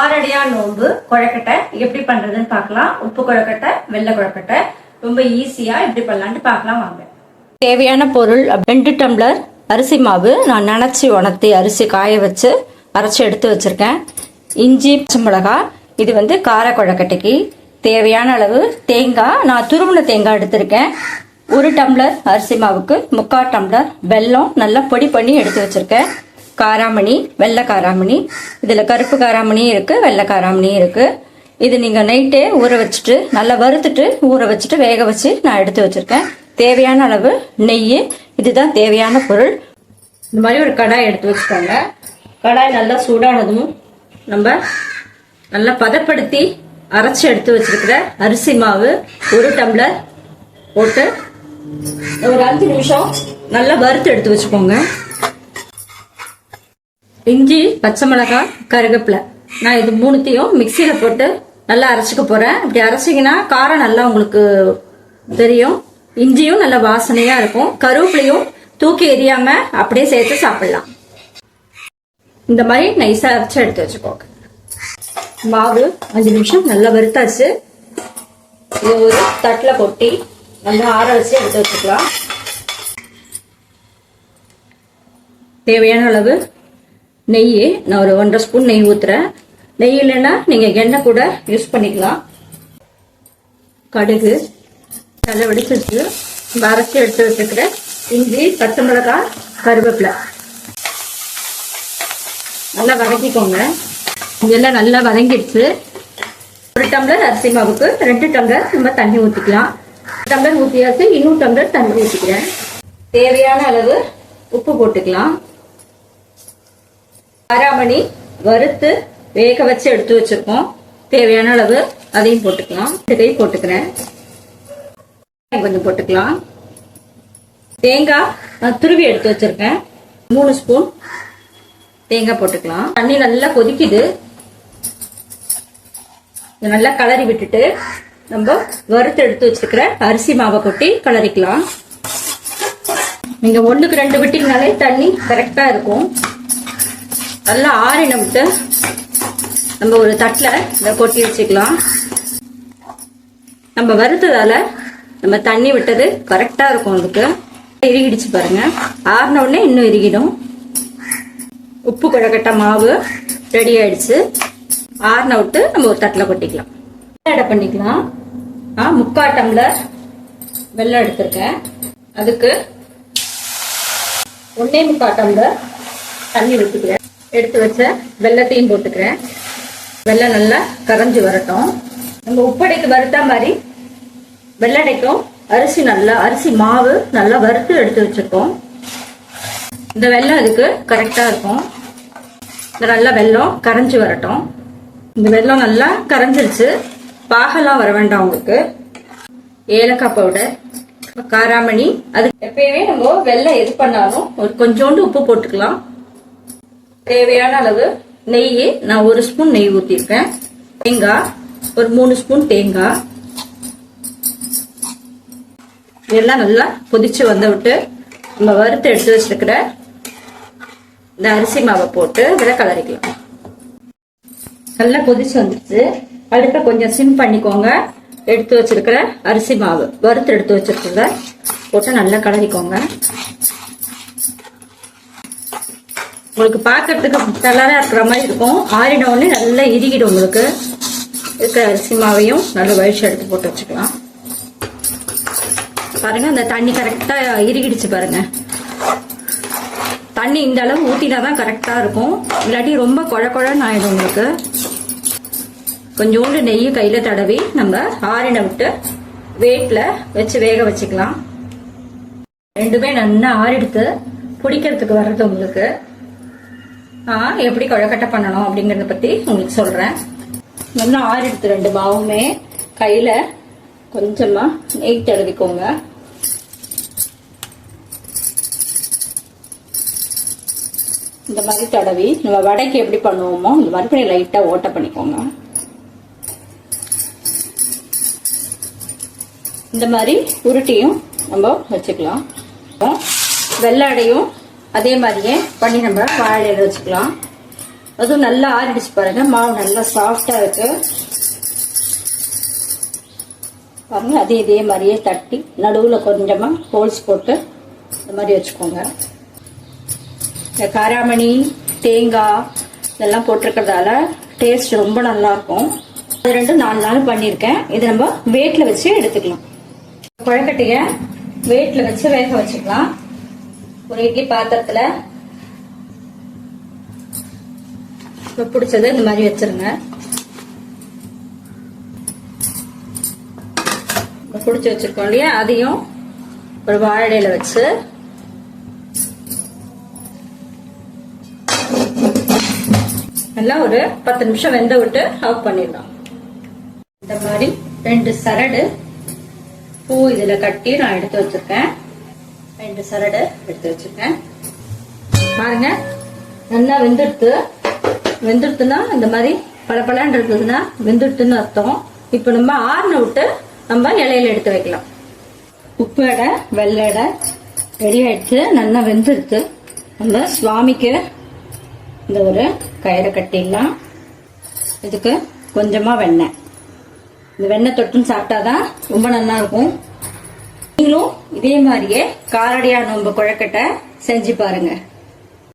ஆரடியா நோன்பு கொழக்கட்டை எப்படி பண்றதுன்னு பார்க்கலாம். உப்பு கொழக்கட்டை வெள்ளை கொழக்கட்டை. ரொம்ப ஈஸியா எப்படி பண்ணலாம்னு பார்க்கலாம் வாங்க. தேவையான பொருள் ரெண்டு டம்ளர் அரிசி மாவு. நான் நனைச்சி உணர்த்தி அரிசி காய வச்சு அரைச்சி எடுத்து வச்சிருக்கேன். இஞ்சி பச்சை மிளகா. இது வந்து கார கொழக்கட்டைக்கு தேவையான அளவு தேங்காய். நான் துருவின தேங்காய் எடுத்திருக்கேன். ஒரு டம்ளர் அரிசி மாவுக்கு முக்கால் டம்ளர் வெல்லம் நல்லா பொடி பண்ணி எடுத்து வச்சிருக்கேன். காராமணி வெள்ளை காராமணி. இதில் கருப்பு காராமணியும் இருக்குது வெள்ளை காராமணியும் இருக்குது இது நீங்கள் நைட்டே ஊற வச்சுட்டு நல்லா வறுத்துட்டு ஊற வச்சுட்டு வேக வச்சு நான் எடுத்து வச்சுருக்கேன். தேவையான அளவு நெய் இதுதான் தேவையான பொருள். இந்த மாதிரி ஒரு கடாய் எடுத்து வச்சுக்கோங்க. கடாய் நல்லா சூடானதும் நம்ம நல்லா பதப்படுத்தி அரைச்சி எடுத்து வச்சிருக்கிற அரிசி மாவு ஒரு டம்ளர் போட்டு ஒரு அஞ்சு நிமிஷம் நல்லா வறுத்து எடுத்து வச்சுக்கோங்க. இஞ்சி பச்சை மிளகாய் கருவேப்பிலை நான் இது மூணுத்தையும் மிக்சியில் போட்டு நல்லா அரைச்சிக்க போகிறேன் இப்படி அரைச்சிங்கன்னா காரம் நல்லா உங்களுக்கு தெரியும். இஞ்சியும் நல்ல வாசனையாக இருக்கும். கருவேப்பிலையும் தூக்கி எரியாமல் அப்படியே சேர்த்து சாப்பிடலாம். இந்த மாதிரி நைஸாக அரைச்சி எடுத்து வச்சுக்கோங்க. மாவு அஞ்சு நிமிஷம் நல்லா வறுத்தாச்சு. இது ஒரு தட்டில் கொட்டி நல்லா ஆற வச்சு எடுத்து வச்சுக்கலாம். தேவையான அளவு நெய் நான் ஒரு ஒன்றரை ஸ்பூன் நெய் ஊத்துறேன். நெய் இல்லைன்னா நீங்க எண்ணெய் கூட யூஸ் பண்ணிக்கலாம். கடுகு நல்லா வெடிச்சிருச்சு. அரைச்சி எடுத்து வச்சுக்கிற இஞ்சி பச்சை மிளகாய் கருவேப்பிலை. நல்லா வதக்கிக்கோங்க. இதெல்லாம் நல்லா வதங்கிடுச்சு ஒரு டம்ளர் அரிசி மாவுக்கு ரெண்டு டம்ளர் நம்ம தண்ணி ஊற்றிக்கலாம் டம்ளர் ஊற்றியாச்சு இன்னும் டம்ளர் தண்ணி ஊற்றிக்கிறேன் தேவையான அளவு உப்பு போட்டுக்கலாம். காராமணி வறுத்து வேக வச்சு எடுத்து வச்சிருக்கோம். தேவையான அளவு அதையும் போட்டுக்கலாம். இதையும் போட்டுக்கிறேன். கொஞ்சம் போட்டுக்கலாம். தேங்காய் துருவி எடுத்து வச்சிருக்கேன். மூணு ஸ்பூன் தேங்காய் போட்டுக்கலாம். தண்ணி நல்லா கொதிக்குது. நல்லா கலரி விட்டுட்டு நம்ம வறுத்து எடுத்து வச்சிருக்கிற அரிசி மாவை கொட்டி கலரிக்கலாம். நீங்க ஒண்ணுக்கு ரெண்டு விட்டீங்கனாலே தண்ணி கரெக்டா இருக்கும். நல்லா ஆறின விட்டு நம்ம ஒரு தட்டில் இதை கொட்டி வச்சுக்கலாம். நம்ம வறுத்ததால நம்ம தண்ணி விட்டது கரெக்டாக இருக்கும் அதுக்கு. இறுகிடுச்சு பாருங்க. ஆறின உடனே இன்னும் இறுகிடும். உப்பு குழக்கட்டை மாவு ரெடி ஆயிடுச்சு. ஆறின விட்டு நம்ம ஒரு தட்டில் கொட்டிக்கலாம். ஆட் பண்ணிக்கலாம். ஆ முக்கால் டம்ளர் வெள்ளம் எடுத்திருக்கேன். அதுக்கு ஒன்னே முக்கால் டம்ளர் தண்ணி ஊற்றிக்கிறேன் எடுத்து வச்ச வெள்ளத்தையும் போட்டுக்கிறேன். வெள்ளம் நல்லா கரைஞ்சி வரட்டும். நம்ம உப்படைக்கு வறுத்தா மாதிரி வெள்ளடைக்கும். அரிசி நல்லா அரிசி மாவு நல்லா வறுத்து எடுத்து வச்சிருக்கோம். இந்த வெள்ளம் அதுக்கு கரெக்டாக இருக்கும். இந்த நல்லா வெள்ளம் கரைஞ்சி வரட்டும். இந்த வெள்ளம் நல்லா கரைஞ்சிருச்சு. பாகெல்லாம் வர வேண்டாம் உங்களுக்கு. ஏலக்காய் பவுடர் காராமணி. அது எப்பயுமே நம்ம வெள்ளம் எது பண்ணாலும் ஒரு கொஞ்சோண்டு உப்பு போட்டுக்கலாம். தேவையான அளவு நெய் நான் ஒரு ஸ்பூன் நெய் ஊற்றிருக்கேன் தேங்காய் ஒரு மூணு ஸ்பூன் தேங்காய். இதெல்லாம் நல்லா கொதிச்சு வந்த விட்டு நம்ம வறுத்து எடுத்து வச்சிருக்கிற இந்த அரிசி மாவை போட்டு இதில் கலரிக்கலாம். நல்லா கொதிச்சு வந்துருச்சு. அடுப்பை கொஞ்சம் சிம் பண்ணிக்கோங்க. எடுத்து வச்சிருக்கிற அரிசி மாவு வறுத்து எடுத்து வச்சிருக்கிறத போட்டு நல்லா கலரிக்கோங்க. உங்களுக்கு பார்க்கறதுக்கு கலராக இருக்கிற மாதிரி இருக்கும். ஆறின உடனே நல்லா இறுகிடும் உங்களுக்கு. இருக்கிற அரிசி மாவையும் நல்லா வழிச்சு எடுத்து போட்டு வச்சுக்கலாம். பாருங்க அந்த தண்ணி கரெக்டாக இறுகிடுச்சு பாருங்க. தண்ணி இந்த அளவு ஊற்றினா தான் கரெக்டாக இருக்கும். இல்லாட்டி ரொம்ப குழ குழன்னு ஆயிடும் உங்களுக்கு. கொஞ்சோண்டு நெய் கையில் தடவி நம்ம ஆறின விட்டு வேட்டில் வச்சு வேக வச்சுக்கலாம். ரெண்டுமே நல்லா ஆறிடுத்து பிடிக்கிறதுக்கு வர்றது உங்களுக்கு. எப்படி கொழக்கட்டை பண்ணணும் அப்படிங்கறத பத்தி உங்களுக்கு சொல்றேன். நல்லா ஆறிடுத்து ரெண்டு பாவுமே. கையில கொஞ்சமா நெய் தடவிக்கோங்க இந்த மாதிரி தடவி நம்ம வடைக்கு எப்படி பண்ணுவோமோ இந்த மாதிரி பண்ணி லைட்டா ஓட்ட பண்ணிக்கோங்க. இந்த மாதிரி உருட்டியும் நம்ம வச்சுக்கலாம். வெள்ளை அடையும் அதே மாதிரியே பண்ணி நம்ம வாழையில வச்சுக்கலாம். அதுவும் நல்லா ஆறிடுச்சு பாருங்க. மாவு நல்லா சாஃப்டா இருக்கு. பாருங்க அதே இதே மாதிரியே தட்டி நடுவுல கொஞ்சமா ஹோல்ஸ் போட்டு இந்த மாதிரி வச்சுக்கோங்க. இந்த காராமணி தேங்காய் இதெல்லாம் போட்டிருக்கிறதால டேஸ்ட் ரொம்ப நல்லா இருக்கும். அது ரெண்டும் நாலு நாள் பண்ணியிருக்கேன். இதை நம்ம வேட்டில் வச்சு எடுத்துக்கலாம். குழக்கட்டையை வேட்டில் வச்சு வேக வச்சுக்கலாம். ஒரு இட்லி பாத்திரத்துல இப்ப பிடிச்சது இந்த மாதிரி வச்சிருங்க. இப்ப பிடிச்சி வச்சிருக்கோம் இல்லையா? அதையும் ஒரு வாழடையில வச்சு. நல்லா ஒரு பத்து நிமிஷம் வெந்த விட்டு ஆஃப் பண்ணிடலாம். இந்த மாதிரி ரெண்டு சரடு பூ இதுல கட்டி நான் எடுத்து வச்சிருக்கேன். ரெண்டு சரடு எடுத்து வச்சிருக்கேன். பாருங்க நல்லா வெந்துடுத்து. வெந்துடுத்துனா இந்த மாதிரி பளபளன்னு இருந்ததுன்னா வெந்துடுத்துன்னு அர்த்தம். இப்போ நம்ம ஆறுன விட்டு நம்ம இலையில எடுத்து வைக்கலாம். உப்பு எடை வெள்ளை எடை ரெடி ஆயிடுச்சு. நல்லா வெந்துடுத்து. நம்ம சுவாமிக்கு இந்த ஒரு கயிறை கட்டிடலாம். இதுக்கு கொஞ்சமா வெண்ணெய். இந்த வெண்ணெய் தொட்டுன்னு சாப்பிட்டாதான் ரொம்ப நல்லா இருக்கும். நீங்களும் இதே மாதிரியே காரடியா நோன்பு குழக்கட்டை செஞ்சு பாருங்க.